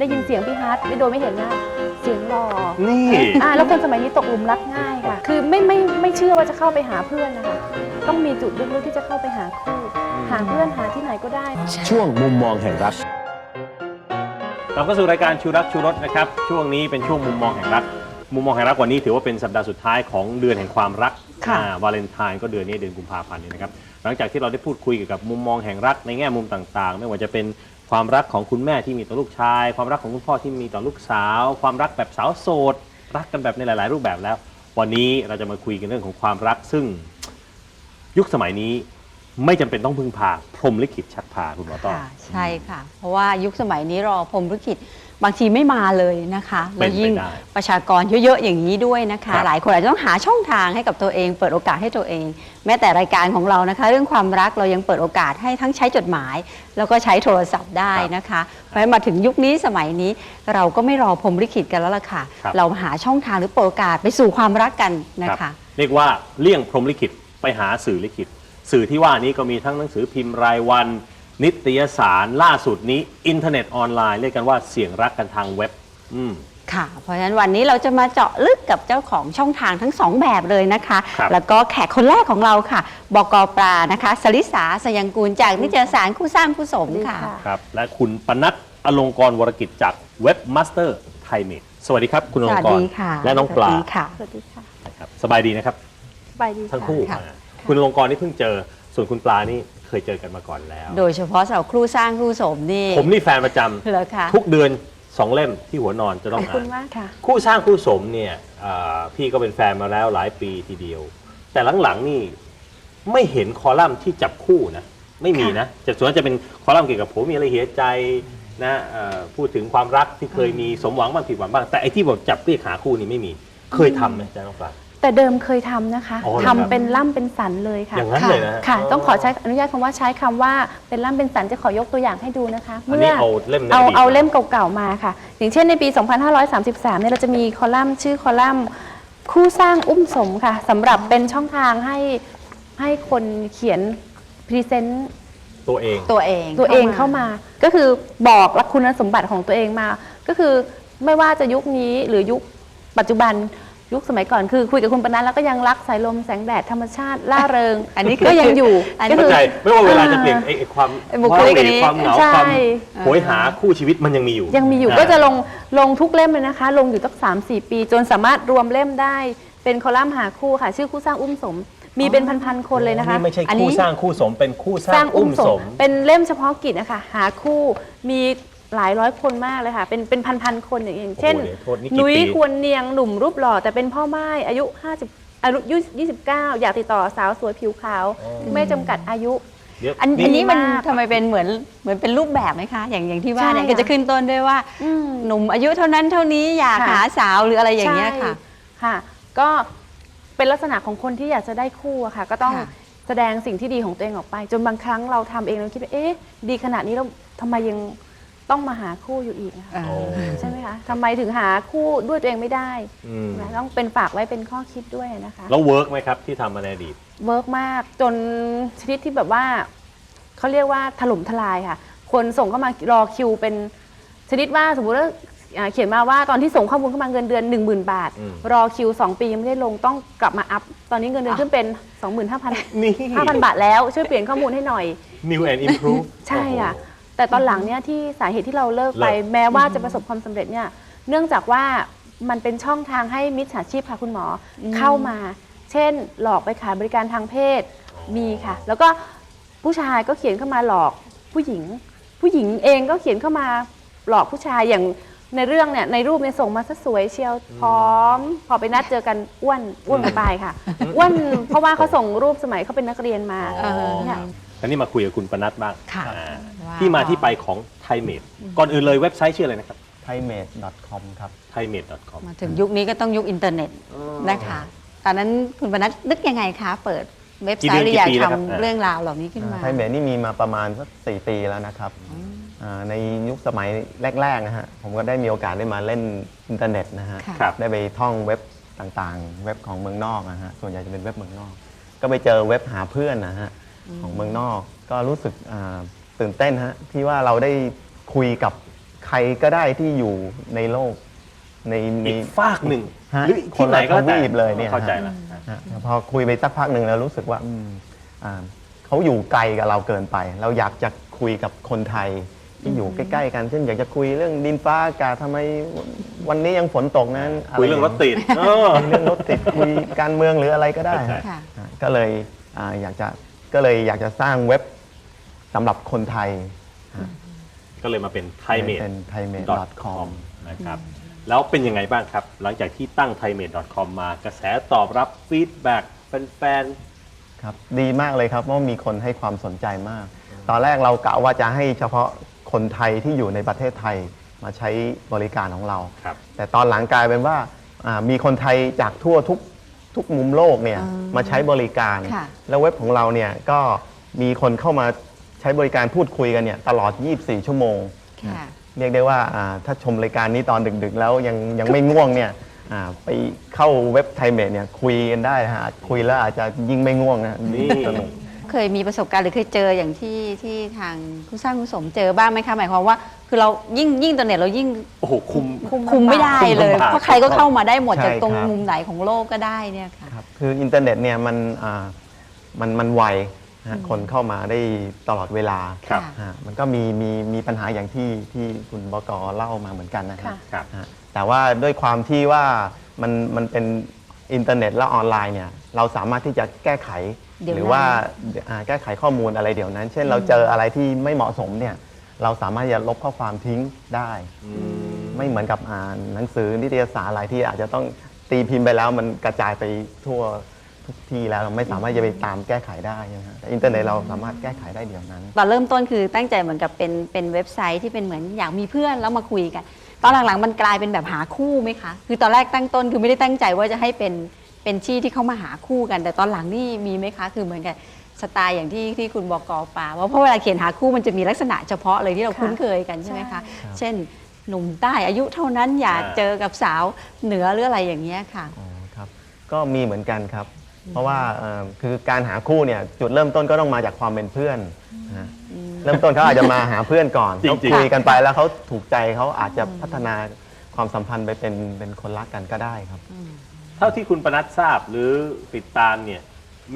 ได้ยินเสียงพี่ฮาร์ดไม่โดยไม่เห็นหน้าเสียงหล่อนี่ อ่าแล้วคนสมัยนี้ตกหลุมรักง่ายค่ะ คือไม่ไม่ไม่เชื่อว่าจะเข้าไปหาเพื่อนนะคะ ต้องมีจุดลึกๆที่จะเข้าไปหาคู่ หาเพื่อนหาที่ไหนก็ได้ ช่วงมุมมองแห่งรักเราก็สู่รายการชูรักชูรสนะครับ ช่วงนี้เป็นช่วงมุมมองแห่งรัก มุมมองแห่งรักวันนี้ถือว่าเป็นสัปดาห์สุดท้ายของเดือนแห่งความรักค่ะ อ่าวาเลนไทน์ก็เดือนนี้เดือนกุมภาพันธ์นี่นะครับ หลังจากที่เราได้พูดคุยเกี่ยวกับมุมมองแห่งรักในแง่มุมต่างๆ ไม่ว่าจะเป็นความรักของคุณแม่ที่มีต่อลูกชาย ความรักของคุณพ่อที่มีต่อลูกสาว ความรักแบบสาวโสด รักกันแบบในหลาย ๆ รูปแบบแล้ว วันนี้เราจะมาคุยกันเรื่องของความรักซึ่งยุคสมัยนี้ไม่จำเป็นต้องพึ่งพาพรหมลิขิตชักพาคุณหมอต้อ ค่ะใช่ค่ะ เพราะว่ายุคสมัยนี้รอพรหมลิขิต บางทีไม่มาเลยนะคะเป็นแล้วไปยิ่งได้ ประชากรเยอะๆอย่างนี้ด้วยนะคะ ครับ หลายคนอาจจะต้องหาช่องทางให้กับตัวเอง เปิดโอกาสให้ตัวเอง แม้แต่รายการของเรานะคะ เรื่องความรักเรายังเปิดโอกาสให้ทั้งใช้จดหมาย แล้วก็ใช้โทรศัพท์ได้นะคะ เพราะฉะนั้นมาถึงยุคนี้สมัยนี้ เราก็ไม่รอพรหมลิขิตกันแล้วล่ะค่ะ ครับ เราหาช่องทางหรือเปิดโอกาสไปสู่ความรักกันนะรัคะ บเรียกว่าเลี่ยงพรหมลิขิตไปหาสื่อลิขิต สื่อที่ว่านี้ก็มีทั้งหนังสือพิมพ์รายวัน นิตยสารล่าสุดนี้ อินเทอร์เน็ตออนไลน์ เรียกกันว่าเสียงรักกันทางเว็บ อืม ค่ะ เพราะฉะนั้นวันนี้เราจะมาเจาะลึกกับเจ้าของช่องทางทั้งสองแบบเลยนะคะ ครับ แล้วก็แขกคนแรกของเราค่ะ บกปลานะคะสลิสาสยังกูลจากนิตยสารคู่สร้างคู่สมค่ะดีค่ะ ครับ และคุณปนัดอลงกรณ์วรกิจจากเว็บมาสเตอร์ไทยเมดสวัสดีครับ คุณอสลงวัสกรดีณ์ค่ะและน้องปลาสวัสดีค่ะ สวัสดีค่ะนะครับสบายดีนะครับ สบายดีะทั้งคู่ค่ะ อ่าคุณอลงกรณ์นี่เพิ่งเจอ ส่วนคุณปลานี่ เคยเจอกันมาก่อนแล้ว โดยเฉพาะสาวครู่สร้างคู่สมนี่ผมนี่แฟนประจำเหรอคะทุกเดือนสองเล่มที่หัวนอนจะขต้อองบอ่าคุณน มากค่ะ คู่สร้างคู่สมเนี่ยเอ่อพี่ก็เป็นแฟนมาแล้วหลายปีทีเดียว แต่หลังๆนี่ไม่เห็นคอลัมน์ที่จับคู่นะไม่มีนะจะส่วนมากจะเป็นคอลัมน์เกี่ยวกับผมมีอะไรเหียใจนะเอ่อพูดถึงความรักที่เคยมีสมหวังบ้างผิดหวังบ้างแต่ไอ้ที่บอกจับเรียกหาคู่นี่ไม่มี เคยทำไหมอาจารย์น้องปลา แต่เดิมเคยทำนะคะอ๋อเหรอทำครับเป็นล่ำเป็นสันเลยค่ะอย่างนั้นเลยนะฮค่ะ ต้องขอใช้อนุญาตคำว่าใช้คำว่าเป็นล่ำเป็นสันจะขอยกตัวอย่างให้ดูนะคะอันนี้เอาเล่มในเอาอดีตเอาเล่มเก่าๆมาค่ะ อย่างเช่นในปี 2533เนี่ยเราจะมีคอลัมน์ชื่อคอลัมน์คู่สร้างอุ้มสมค่ะสำหรับเป็นช่องทางให้ให้คนเขียนพรีเซนต์ ตัวเอง ตัวเองตัวเองเข้ามา ก็คือบอกลักคุณสมบัติของตัวเองมา ก็คือไม่ว่าจะยุคนี้หรือยุคปัจจุบัน ยุคสมัยก่อนคือคุยกับคุณปนัดแล้วก็ยังรักสายลมแสงแดดธรรมชาติล่าเริง อันนี้ก็ยังอยู่อันก็นี้เข้าคือใจไม่ว่าเวลาจะเปลี่ยนไอ้ไอ้ความไอ้บุคลิกอันนี้ความเหงาใช่ความโหยหาคู่ชีวิตมันยังมีอยู่ ยังมีอยู่าก็จะลงลงทุกเล่มเลยนะคะ ลงอยู่ตั้งสามสี่ปี จนสามารถรวมเล่มได้เป็นคอลัมน์หาคู่ค่ะ ชื่อคู่สร้างอุ้มสมมีเป็นพันๆคนเลยนะคะนี่ไม่ใช่อันนี้คู่สร้างคู่สมเป็นคู่สสร้าร้างงอุ้อุ้มมสสมมเป็นเล่มเฉพาะกิจนะคะหาคู่มี หลายร้อยคนมากเลยค่ะ เป็นเป็นพันๆคนอย่างอย่างเช่น โอ้โหเดี๋ยวโทษนี่กี่นุ้ยปี ควรเนียงหนุ่มรูปหล่อ แต่เป็นพ่อไม้อายุ 50อายุ29 อยากติดต่อสาวสวยผิวขาว ไม่จำกัดอายุเดี๋ยวอันอันนี้มันมากทำไมเป็นเหมือนเหมือนเป็นรูปแบบไหมคะ อย่างอย่างที่ว่าเนี่ยใช่ก็จะขึ้นต้นด้วยว่าอืมหนุ่มอายุเท่านั้นเท่านี้อยากค่ะ หาสาวหรืออะไรอย่างเงี้ยค่ะ ใช่ค่ะ ก็เป็นลักษณะของคนที่อยากจะได้คู่อะค่ะ ก็ต้องค่ะแสดงสิ่งที่ดีของตัวเองออกไป จนบางครั้งเราทำเองเราคิดว่าเอ๊ะ ดีขนาดนี้เราทำไมยัง ต้องมาหาคู่อยู่อีกอะคะเออใช่ไหมคะทำไมถึงหาคู่ด้วยตัวเองไม่ได้อืมนะต้องเป็นฝากไว้เป็นข้อคิดด้วยนะคะ แล้วเวิร์กไหมครับที่ทำมาในอดีต เวิร์กมากจนชนิดที่แบบว่าเขาเรียกว่าถล่มทลายค่ะ คนส่งเข้ามารอคิวเป็นชนิดว่าสมมติว่าอ่าเขียนมาว่าตอนที่ส่งข้อมูลเข้ามาเงินเดือน 1 0,000 บาท อืม รอคิว 2 ปียังไม่ได้ลงต้องกลับมาอัพ ตอนนี้เงินเดือนขึ้นเป็น 25,000 นี่ 5,000 บาทแล้วช่วยเปลี่ยนข้อมูลให้หน่อย New and Improve ใช่ค่ะ แต่ตอนหลังเนี่ยที่สาเหตุที่เราเลิกไป เลิก แม้ว่าจะประสบความสำเร็จเนี่ยเนื่องจากว่ามันเป็นช่องทางให้มิจฉาชีพค่ะคุณหมออเข้ามา เช่น หลอกไปขายบริการทางเพศมีค่ะ แล้วก็ผู้ชายก็เขียนเข้ามาหลอกผู้หญิง ผู้หญิงเองก็เขียนเข้ามาหลอกผู้ชายอย่างในเรื่องเนี่ยในรูปเนี่ยส่งมาซะสวยเชียวพร้อม พอไปนัดเจอกันอ้วนอ้วนกว่าปลายค่ะอ้วนเพราะว่าเขาส่งรูปสมัยเขาเป็นนักเรียนมา อ๋อ เนี่ยอั นนี้มาคุยกับคุณปนัดบ้างค่ะอ่าว่าที่มาที่ไปของไทยเมดก่อนอื่นเลยเว็บไซต์ชื่ออะไรนะครับ thaimade.com ครับ thaimade.com มาถึงยุคนี้ก็ต้องยุคอินเทอร์เน็ตนะคะ ตอนนั้นคุณปนัดนึกยังไงคะ เปิดเว็บไซต์หรืออยากกี่เดือนกี่ปีแล้วครับ ทำเรื่องราวเหล่านี้ขึ้นมา ไทยเมดนี่มีมาประมาณสักสี่ปีแล้วนะครับอ่าในยุคสมัยแรกๆนะฮะผมก็ได้มีโอกาสได้มาเล่นอินเทอร์เน็ตนะฮะค่ะ ครับ ได้ไปท่องเว็บต่างๆ เว็บของเมืองนอกนะฮะส่วนใหญ่จะเป็นเว็บเมืองนอก ก็ไปเจอเว็บหาเพื่อนนะฮะ ของเมืองนอก ก็รู้สึกอ่าตื่นเต้นฮะที่ว่าเราได้คุยกับใครก็ได้ที่อยู่ในโลก ในในอีกฝากหนึ่งฮะหรือที่ไหนก็แล้วแต่คนละทวีปเลยเนี่ยเข้าใจละฮะพอคุยไปสักพักหนึ่งแล้วรู้สึกว่าอืมอ่าเขาอยู่ไกลกับเราเกินไป เราอยากจะคุยกับคนไทยที่อยู่ใกล้ๆกันเช่นอยากจะคุยเรื่องดินฟ้าอากาศทำไมวันนี้ยังฝนตกนั้นคุยเรื่องรถติดเออ คุยเรื่องรถติดคุยการเมืองหรืออะไรก็ได้เข้าใจฮะค่ะ ฮะก็เลยอ่าอยากจะ ก็เลยอยากจะสร้างเว็บสำหรับคนไทยก็เลยมาเป็นไทยเมด เป็น .com thaimade.com นะครับแล้วเป็นยังไงบ้างครับ หลังจากที่ตั้ง thaimade.com มากระแสตอบรับฟีดแบ็กแฟนครับดีมากเลยครับเพราะมีคนให้ความสนใจมาก ตอนแรกเรากะว่าจะให้เฉพาะคนไทยที่อยู่ในประเทศไทยมาใช้บริการของเราครับ แต่ตอนหลังกลายเป็นว่าอ่ามีคนไทยจากทั่วทุก ทุกมุมโลกเนี่ยอ่ามมาใช้บริการ ค่ะ แล้วเว็บของเราเนี่ยก็มีคนเข้ามาใช้บริการพูดคุยกันเนี่ยตลอด 24 ชั่วโมง ค่ะ เรียกได้ว่าอ่าถ้าชมรายการนี้ตอนดึกๆ แล้วยังยังไม่ง่วงเนี่ยอ่าไปเข้าเว็บไทยเมดเนี่ยคุยกันได้นะฮะคุยแล้วอาจจะยิ่งไม่ง่วงนะนี่ สนุก เคยมีประสบการณ์หรือเคยเจออย่างที่ที่ทางผู้สร้างผู้สมเจอบ้างไหมคะหมายความว่า คือเรายิ่งยิ่งอินเทอร์เน็ตเรายิ่งโอ้โหคุม คุมไม่ได้เลย คุมลำบากเพราะใครก็เข้ามาได้หมดใช่จากตรงครับ มุมไหนของโลกก็ได้เนี่ยค่ะ ครับคืออินเทอร์เน็ตเนี่ยมันอ่ามันมันไวนะฮะคนเข้ามาได้ตลอดเวลาครับ ค่ะ ฮะมันก็มีมีมีปัญหาอย่างที่ที่คุณบกเล่ามาเหมือนกันนะครัค่ะบครับ ฮะแต่ว่าด้วยความที่ว่ามันมันเป็นอินเทอร์เน็ตและออนไลน์เนี่ยเราสามารถที่จะแก้ไข เดี๋ยวหรือว่าอ่าแก้ไขข้อมูลอะไรเดี๋ยวนั้น เช่นเราเจออะไรที่ไม่เหมาะสมเนี่ยเราสามารถจะลบข้อความทิ้งได้ ไม่เหมือนกับอ่านหนังสือนิตยสารอะไรที่อาจจะต้องตีพิมพ์ไปแล้วมันกระจายไปทั่วทุกที่แล้วเราไม่สามารถจะไปตามแก้ไขได้นะฮะแต่อินเทอร์เน็ตเราสามารถแก้ไขได้เดี๋ยวนั้น ตอนเริ่มต้นคือตั้งใจเหมือนกับเป็นเป็นเว็บไซต์ที่เป็นเหมือนอยากมีเพื่อนแล้วมาคุยกัน ตอนหลังๆมันกลายเป็นแบบหาคู่ไหมคะ คือตอนแรกตั้งต้นคือไม่ได้ตั้งใจว่าจะให้เป็น เป็นที่ที่เขามาหาคู่กัน แต่ตอนหลังนี่มีไหมคะคือเหมือนกับสไตล์อย่างที่ที่คุณบอกกอป่าว่าเพราะเวลาเขียนหาคู่มันจะมีลักษณะเฉพาะเลยที่เราค่ะคุ้นเคยกันใช่ไหมคะใช่เช่นหนุ่มใต้อายุเท่านั้นอยากอ่าเจอกับสาวเหนือหรืออะไรอย่างเงี้ยค่ะ อ๋อครับก็มีเหมือนกันครับ เพราะว่าเอ่อคือการหาคู่เนี่ยจุดเริ่มต้นก็ต้องมาจากความเป็นเพื่อนนะฮะเริ่มต้นเขาอาจจะมาหาเพื่อนก่อนจริงๆ เขาคุยกันไปแล้วเขาถูกใจเขาอาจจะพัฒนาความสัมพันธ์ไปเป็นเป็นคนรักกันก็ได้ครับ เท่าที่คุณปนัดทราบหรือติดตามเนี่ย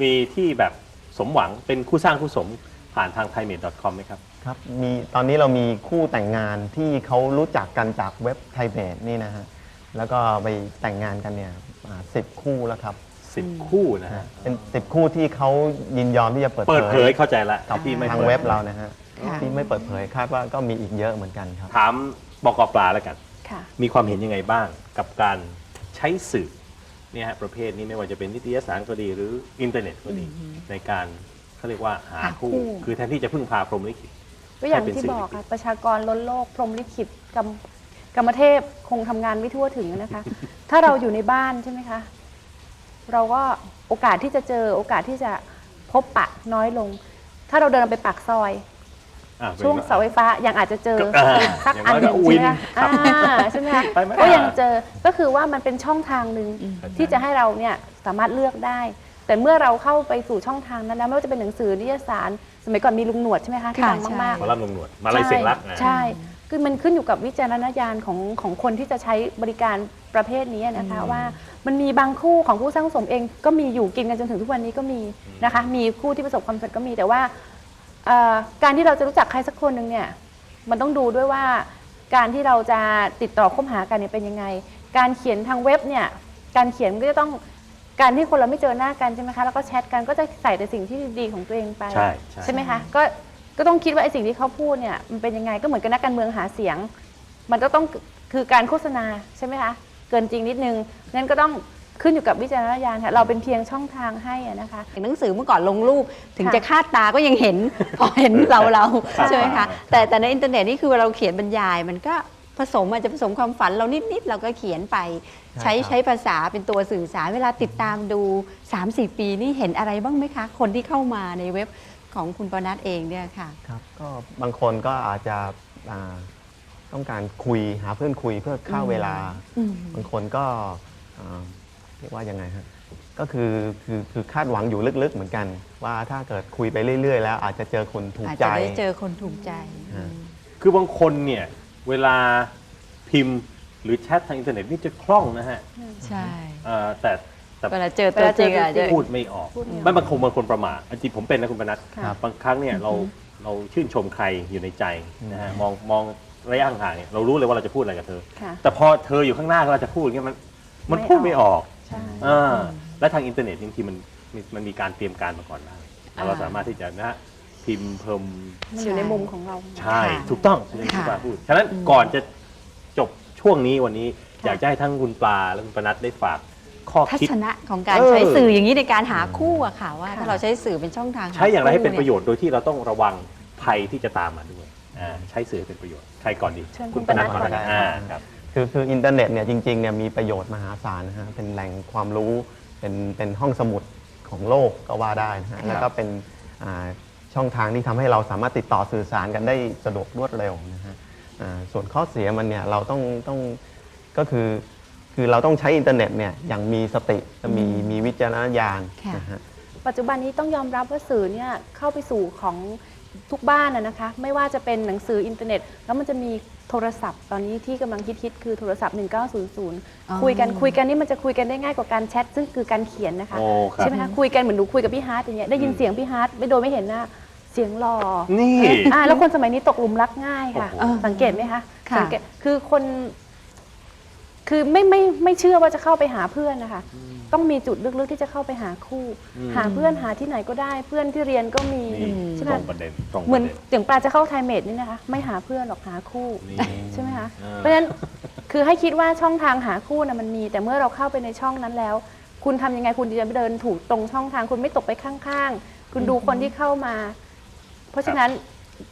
มีที่แบบสมหวังเป็นคู่สร้างคู่สมผ่านทาง thaimade.com ไหมครับ ครับมีตอนนี้เรามีคู่แต่งงานที่เขารู้จักกันจากเว็บไทยเบดนี่นะฮะแล้วก็ไปแต่งงานกันเนี่ยสิบคู่แล้วครับสิบคู่นะฮะเป็นสิบคู่ที่เขายินยอมที่จะเปิดเปิดเผยเข้าใจละกับที่ไม่ทางปิดเว็บเรานะฮะค่ะ ที่ไม่เปิดเผยคาดว่าก็มีอีกเยอะเหมือนกันครับ ถามบกปลาแล้วกัน ค่ะ มีความเห็นยังไงบ้างกับการใช้สื่อ เนี่ยฮะประเภทนี้ไม่ว่าจะเป็นนิตยสารก็ดีหรืออินเทอร์เน็ตก็ดีในการเขาเรียกว่าหาหาคู่คู่ คือแทนที่จะพึ่งพาพรหมลิขิตก็อย่างใช่เป็นที่สิ่งบอกที่ค่ะประชากรล้นโลกพรหมลิขิตกรรมกรรมเทพคงทำงานไม่ทั่วถึงนะคะ ถ้าเราอยู่ในบ้านใช่ไหมคะเราก็โอกาสที่จะเจอโอกาสที่จะพบปะน้อยลง ถ้าเราเดินไปปากซอย อะเป็นช่วงเสาไฟฟ้ายังอาจจะเจอก็อ่าสักอย่างอันน้อยหนึ่งก็วิใช่นไหมครัคะบอ่าใช่ไหมคะไปไหมก็ยังเจอก็คือว่ามันเป็นช่องทางหนึ่งที่จะให้เราเนี่ยสามารถเลือกได้ แต่เมื่อเราเข้าไปสู่ช่องทางนั้นแล้วไม่ว่าจะเป็นหนังสือนิตยสาร สมัยก่อนมีลุงหนวดใช่ไหมคะที่ค่ะดังมากหมอลำลงหนวดมาลายเสียงรักนะ ใช่คือมันขึ้นอยู่กับวิจารณญาณของของคนที่จะใช้บริการประเภทนี้นะคะว่ามันมีบางคู่ของผู้สร้างสมเองก็มีอยู่กินกันจนถึงทุกวันนี้ก็มีนะคะ มีคู่ที่ประสบความสำเร็จก็มีแต่ว่า เอ่อการที่เราจะรู้จักใครสักคนหนึ่งเนี่ยมันต้องดูด้วยว่าการที่เราจะติดต่อคบหากันเนี่ยเป็นยังไง การเขียนทางเว็บเนี่ยการเขียนก็จะต้องการที่คนเราไม่เจอหน้ากันใช่ไหมคะแล้วก็แชทกันก็จะใส่แต่สิ่งที่ดีๆของตัวเองไปใช่ใช่ ไหมคะก็ก็ต้องคิดว่าไอ้สิ่งที่เขาพูดเนี่ยมันเป็นยังไงก็เหมือนกับนักการเมืองหาเสียง มันก็ต้องคือการโฆษณาใช่ไหมคะเกินจริงนิดนึงนั้นก็ต้อง ขึ้นอยู่กับวิจารณญาณค่ะเราเป็นเพียงช่องทางให้อะนะคะ หนังสือเมื่อก่อนลงรูปถึงค่ะจะคาดตาก็ยังเห็น พอเห็นเราเราค่ะ ใช่ไหมคะแต่แต่ในอินเทอร์เน็ตนี่คือเวลาเราเขียนบรรยาย มันก็ผสมอาจจะผสมความฝันเรานิดๆเราก็เขียนไป ใช้ใช่ครับใช้ภาษาเป็นตัวสื่อสารเวลาติดตามดู 3-4 ปีนี่เห็นอะไรบ้างไหมคะ คนที่เข้ามาในเว็บของคุณปนัดเองเนี่ยค่ะ ครับก็บางคนก็อาจจะอ่าต้องการคุยหาเพื่อนคุยเพื่อฆ่าเวลา อืม บางคนก็อ่า เรียกว่ายังไงฮะก็คือคือคือคาดหวังอยู่ลึกๆเหมือนกัน ว่าถ้าเกิดคุยไปเรื่อย ๆ แล้วอาจจะเจอคนถูกอาจใจ จะได้เจอคนถูกใจฮะ คือบางคนเนี่ย เวลาพิมพ์หรือแชททางอินเทอร์เน็ตนี่จะคล่องนะฮะใช่เอ่อแต่แต่ เวลาเจอตัวจริงอะจะ พูดไม่ออกพูดไม่ออกไม่บางคนบางคนประมาทจริงๆผมเป็นนะคุณปนัดค่ะ บางครั้งเนี่ยเราเราชื่นชมใครอยู่ในใจนะฮะมองมองระยะห่างๆเนี่ยเรารู้เลยว่าเราจะพูดอะไรกับเธอ ค่ะ แต่พอเธออยู่ข้างหน้าเราจะพูดอย่างเงี้ยมันมันไม่พูดไม่ออก ใช่ อ่าและทางอินเทอร์เน็ตบางทีมันมันมันมีการเตรียมการมาก่อนได้อ่าเราสามารถที่จะนะฮะพิมพ์เพิ่มมันอยู่ในมุมของเรา ใช่ค่ะถูกต้องอย่างที่ค่ะ ปลาพูดฉะนั้นก่อนจะจบช่วงนี้วันนี้อยากจะให้ทั้งคุณปลาและคุณปนัดได้ฝากข้อทัคิด ศนะของการเออ ใช้สื่ออย่างนี้ในการหาคู่อะค่ะ ว่าค่ะถ้าเราใช้สื่อเป็นช่องทางใช้อย่างไรให้เป็นประโยชน์ชน์โดยที่เราต้องระวังภัยที่จะตามมาด้วยอ่าใช้สื่อให้เป็นประโยชน์ใครก่อนดีเชิญคุคุณณปนัดปนัดก่อนก่อนนะได้อ่าครับ ครับคือคืออินเทอร์เน็ตเนี่ยจริงๆเนี่ยมีประโยชน์มหาศาลนะฮะเป็นแหล่งความรู้เป็นเป็นห้องสมุดของโลกก็ว่าได้นะฮะแล้วก็เป็นอ่าช่องทางที่ทำให้เราสามารถติดต่อสื่อสารกันได้สะดวกรวดเร็วนะฮะอ่าส่วนข้อเสียมันเนี่ยเราต้องต้องก็คือคือเราต้องใช้อินเทอร์เน็ตเนี่ยอย่างมีสติมีมีวิจารณญาณค่ะ นะฮะ ปัจจุบันนี้ต้องยอมรับว่าสื่อเนี่ยเข้าไปสู่ของ ทุกบ้านนะนะคะ ไม่ว่าจะเป็นหนังสืออินเทอร์เน็ต แล้วมันจะมีโทรศัพท์ตอนนี้ที่กำลังฮิตๆคือโทรศัพท์อ๋อ1900 คุยกันคุยกันนี่มันจะคุยกันได้ง่ายกว่าการแชทซึ่งคือการเขียนนะคะ โอ้ครับ ใช่ไหมคะคุยกันเหมือนหนูคุยกับพี่ฮาร์ดอย่างเงี้ยได้ยินเสียงพี่ฮาร์ดไม่โดยไม่เห็นหน้าเสียงหล่อ นี่ อ่าแล้วคนสมัยนี้ตกหลุมรักง่ายค่ะ โอ้โห สังเกตไหมคะค่ะ สังเกตคือคน คือไม่ไม่ไม่เชื่อว่าจะเข้าไปหาเพื่อนนะคะ ต้องมีจุดลึกๆที่จะเข้าไปหาคู่อืมหาเพื่อนหาที่ไหนก็ได้ เพื่อนที่เรียนก็มีนี่ใช่ไหตมรงประเด็นตรงเหปมือนระเด็น อย่างปลาจะเข้าไทยเมดนี่นะคะ ไม่หาเพื่อนหรอกหาคู่ นี่ ใช่ไหมคะ อ่า เพราะฉะนั้นคือให้คิดว่าช่องทางหาคู่นะมันมี แต่เมื่อเราเข้าไปในช่องนั้นแล้ว คุณทำยังไงคุณจะเดินถูกตรงช่องทาง คุณไม่ตกไปข้างๆ คุณดูคนที่เข้ามา เพราะฉะนั้น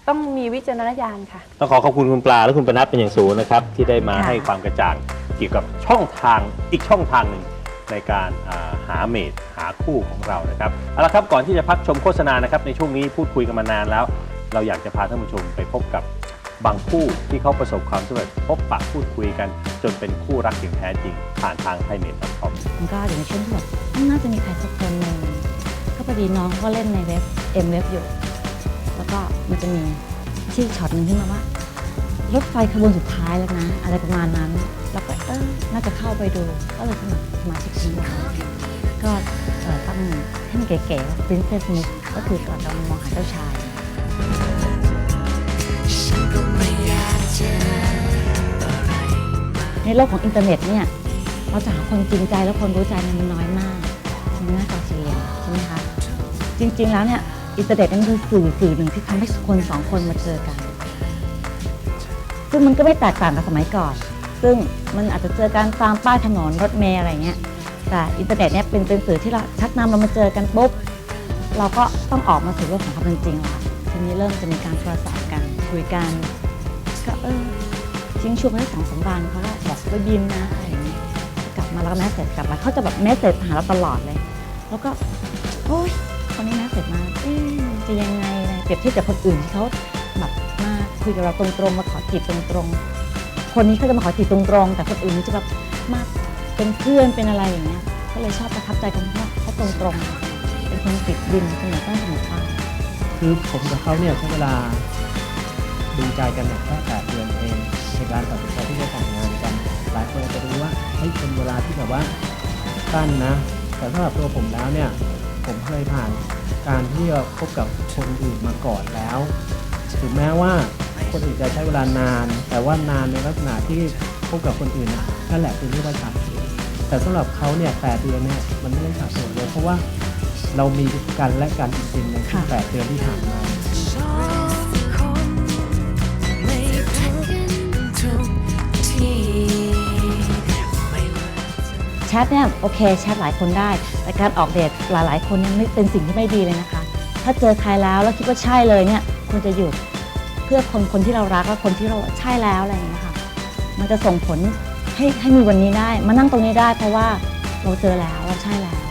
ต้องมีวิจารณญาณค่ะ ต้องขอขอบคุณคุณปลาและคุณปนัดเป็นอย่างสูงนะครับ ที่ได้มาค่ะ ให้ความกระจ่าง เกี่ยวกับช่องทางอีกช่องทางหนึ่งในการาหาเมดหาคู่ของเรานะครับเอาละครับก่อนที่จะพักชมโฆษณานะครับในช่วงนี้พูดคุยกันมานานแล้ว เราอยากจะพาท่านผู้ชมไปพบกับบางคู่ที่เขาประสบความสำเร็จพบปะพูดคุยกัน จนเป็นคู่รักอย่างแท้จริง ผ่านทางไทยเมด .com มันก็อยู่ในช่วงที่แบบน่าจะมีใครสักคนหนึ่งก็พอดีน้องก็เล่นในเว็บ M เว็บอยู่ แล้วก็มันจะมีชื่อช็อตหนึ่งขึ้นมาว่ารถไฟขบวนสุดท้ายแล้วนะ อะไรประมาณนั้น แล้วก็เออน่าจะเข้าไปดูก็เลยสมัครสมาชิกทีมก็ตั้งให้มันเก๋ๆ Princess Miss ก็คือก่อนเรามองหาเจ้าชายในโลกของอินเทอร์เน็ตเนี่ยเราจะหาคนจริงใจและคนรู้ใจมันน้อยมากมันน่าจะเสียใช่ไหมคะจริง ๆ แล้วเนี่ยอินเทอร์เน็ตนั่นคือสื่อสื่อหนึ่งที่ทำให้คนสองคนมาเจอกัน ซึ่งมันก็ไม่แตกต่างกับสมัยก่อน ซึ่งมันอาจจะเจอกันตามป้ายถนนรถเมล์อะไรเงี้ยแต่อินเทอร์เน็ตเนี่ยเป็นเป็นสื่อที่เราชักนำเรามาเจอกันปุ๊บเราก็ต้องออกมาสู่โลกของความเป็นจริงล้วทีนี้เริ่มจะมีการโทรศัพท์กันคุยกันก็เออทิ้งช่วงไว้สองสามวันเขาก็บอกไปบินนะอะไรอย่างเงี้ยกลับมาแล้วก็แมสเซจกลับมาเขาจะแบบแมสเซจหาเราตลอดเลย แล้วก็โอ๊ยคนนี้แมสเซจมาจะยังไงนะเปรียบเทียบกับคนอื่นที่เขาแบบมาคุยกับเราตรงๆมาขอจีบตรงๆ คนนี้เขาจะมาขอจีบตรงๆ แต่คนอื่นนี่จะแบบมากเป็นเพื่อนเป็นอะไรอย่างเงี้ย ก็เลยชอบประทับใจตรงที่ว่าเขาตรงๆ เป็นคนติดดินเสมอต้นเสมอปลายคือผมกับเขาเนี่ยใช้เวลาดูใจกันเนี่ยแค่แปดเดือนเองในการตัดสินใจที่จะแต่งงานกัน หลายคนอาจจะรู้ว่าเฮ้ยเป็นเวลาที่แบบว่าสั้นนะ แต่สำหรับตัวผมแล้วเนี่ย ผมเคยผ่านการที่จะคบกับคนอื่นมาก่อนแล้ว ถึงแม้ว่า คนอื่นจะใช้เวลานาน แต่ว่านานในลักษณะที่คบกับคนอื่นนะนั่นแหละคือเรียกว่าขาดส่วนแต่สำหรับเขาเนี่ยแปดเดือนเนี่ยมันไม่ได้ขาดส่วนเลยเพราะว่าเรามีกันและกันจริงๆในช่วงค่ะแปดเดือนที่ผ่านมาแชทเนี่ยโอเคแชทหลายคนได้ แต่การออกเดทหลายๆ คนเนี่ยไม่เป็นสิ่งที่ไม่ดีเลยนะคะ ถ้าเจอใครแล้วแล้วคิดว่าใช่เลยเนี่ยควรจะหยุด เพื่อคนคนที่เรารักและคนที่เราใช่แล้วอะไรอย่างเงี้ยค่ะ มันจะส่งผลให้ให้มีวันนี้ได้ มานั่งตรงนี้ได้เพราะว่าเราเจอแล้วเราใช่แล้ว